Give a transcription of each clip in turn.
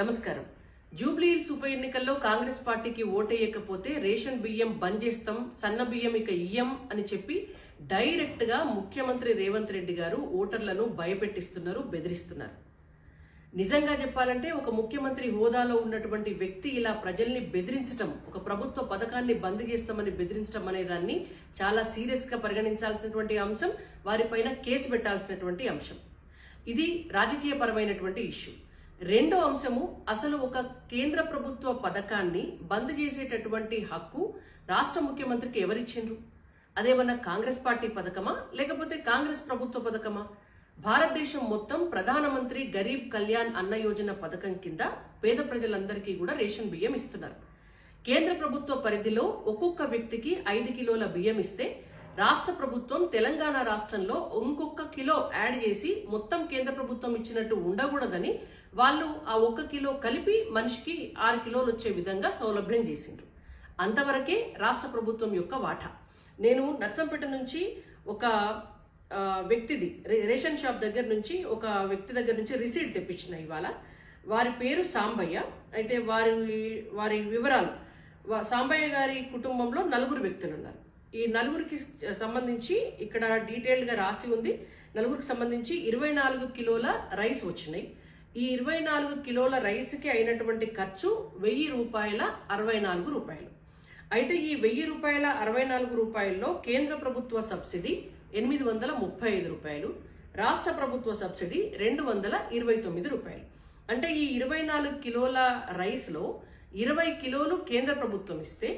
నమస్కారం. జూబ్లీహిల్స్ ఉప ఎన్నికల్లో కాంగ్రెస్ పార్టీకి ఓటేయకపోతే రేషన్ బియ్యం బంద్ చేస్తాం సన్న బియ్యం ఇక ఇయ్యం అని చెప్పి డైరెక్ట్గా ముఖ్యమంత్రి రేవంత్ రెడ్డి గారు ఓటర్లను భయపెట్టిస్తున్నారు బెదిరిస్తున్నారు. నిజంగా చెప్పాలంటే ఒక ముఖ్యమంత్రి హోదాలో ఉన్నటువంటి వ్యక్తి ఇలా ప్రజల్ని బెదిరించటం ఒక ప్రభుత్వ పథకాన్ని బంద్ చేస్తామని బెదిరించడం అనే దాన్ని చాలా సీరియస్గా పరిగణించాల్సినటువంటి అంశం వారిపైన కేసు పెట్టాల్సినటువంటి అంశం. ఇది రాజకీయపరమైనటువంటి ఇష్యూ. రెండో అంశము అసలు ఒక కేంద్ర ప్రభుత్వ పథకాన్ని బంద్ చేసేటటువంటి హక్కు రాష్ట్ర ముఖ్యమంత్రికి ఎవరిచ్చిండ్రు? అదేమన్నా కాంగ్రెస్ పార్టీ పథకమా లేకపోతే కాంగ్రెస్ ప్రభుత్వ పథకమా? భారతదేశం మొత్తం ప్రధానమంత్రి గరీబ్ కళ్యాణ్ అన్న యోజన పథకం కింద పేద ప్రజలందరికీ కూడా రేషన్ బియ్యం ఇస్తున్నారు. కేంద్ర ప్రభుత్వ పరిధిలో ఒక్కొక్క వ్యక్తికి ఐదు కిలోల బియ్యం ఇస్తే రాష్ట్ర ప్రభుత్వం తెలంగాణ రాష్ట్రంలో ఇంకొక కిలో యాడ్ చేసి మొత్తం కేంద్ర ప్రభుత్వం ఇచ్చినట్టు ఉండకూడదని వాళ్ళు ఆ ఒక్క కిలో కలిపి మనిషికి ఆరు కిలోలు వచ్చే విధంగా సౌలభ్యం చేసిండ్రు. అంతవరకే రాష్ట్ర ప్రభుత్వం యొక్క వాటా. నేను నర్సంపేట నుంచి ఒక వ్యక్తిది రే- రేషన్ షాప్ దగ్గర నుంచి ఒక వ్యక్తి దగ్గర నుంచి రిసీట్ తెప్పించిన ఇవాళ. వారి పేరు సాంబయ్య. అయితే వారి వారి వివరాలు సాంబయ్య గారి కుటుంబంలో నలుగురు వ్యక్తులు ఉన్నారు ఈ నలుగురికి సంబంధించి ఇక్కడ డీటెయిల్డ్గా రాసి ఉంది. నలుగురికి సంబంధించి ఇరవై నాలుగు కిలోల రైస్ వచ్చినాయి. ఈ ఇరవై నాలుగు కిలోల రైస్కి అయినటువంటి ఖర్చు వెయ్యి రూపాయల అరవై నాలుగు రూపాయలు. అయితే ఈ వెయ్యి రూపాయల అరవై నాలుగు రూపాయల్లో కేంద్ర ప్రభుత్వ సబ్సిడీ ఎనిమిది వందల ముప్పై ఐదు రూపాయలు రాష్ట్ర ప్రభుత్వ సబ్సిడీ రెండు వందల ఇరవై తొమ్మిది రూపాయలు. అంటే ఈ ఇరవై నాలుగు కిలోల రైస్లో ఇరవై కిలోలు కేంద్ర ప్రభుత్వం ఇస్తే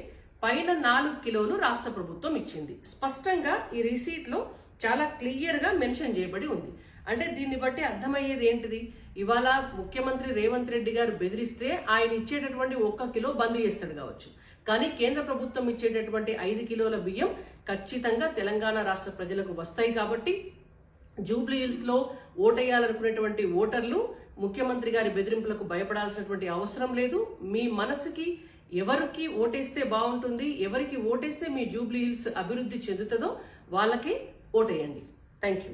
పైన నాలుగు కిలోలు రాష్ట్ర ప్రభుత్వం ఇచ్చింది. స్పష్టంగా ఈ రిసీట్లో చాలా క్లియర్గా మెన్షన్ చేయబడి ఉంది. అంటే దీన్ని బట్టి అర్థమయ్యేది ఏంటిది? ఇవాళ ముఖ్యమంత్రి రేవంత్ రెడ్డి గారు బెదిరిస్తే ఆయన ఇచ్చేటటువంటి ఒక్క కిలో బంద్ చేస్తాడు కావచ్చు. కానీ కేంద్ర ప్రభుత్వం ఇచ్చేటటువంటి ఐదు కిలోల బియ్యం ఖచ్చితంగా తెలంగాణ రాష్ట్ర ప్రజలకు వస్తాయి కాబట్టి జూబ్లీహిల్స్లో ఓటేయాలనుకునేటువంటి ఓటర్లు ముఖ్యమంత్రి గారి బెదిరింపులకు భయపడాల్సినటువంటి అవసరం లేదు. మీ మనసుకి ఎవరికి ఓటేస్తే బాగుంటుంది ఎవరికి ఓటేస్తే మీ జూబ్లీ హిల్స్ అభివృద్ధి చెందుతుందో వాళ్ళకే ఓటేయండి. Thank you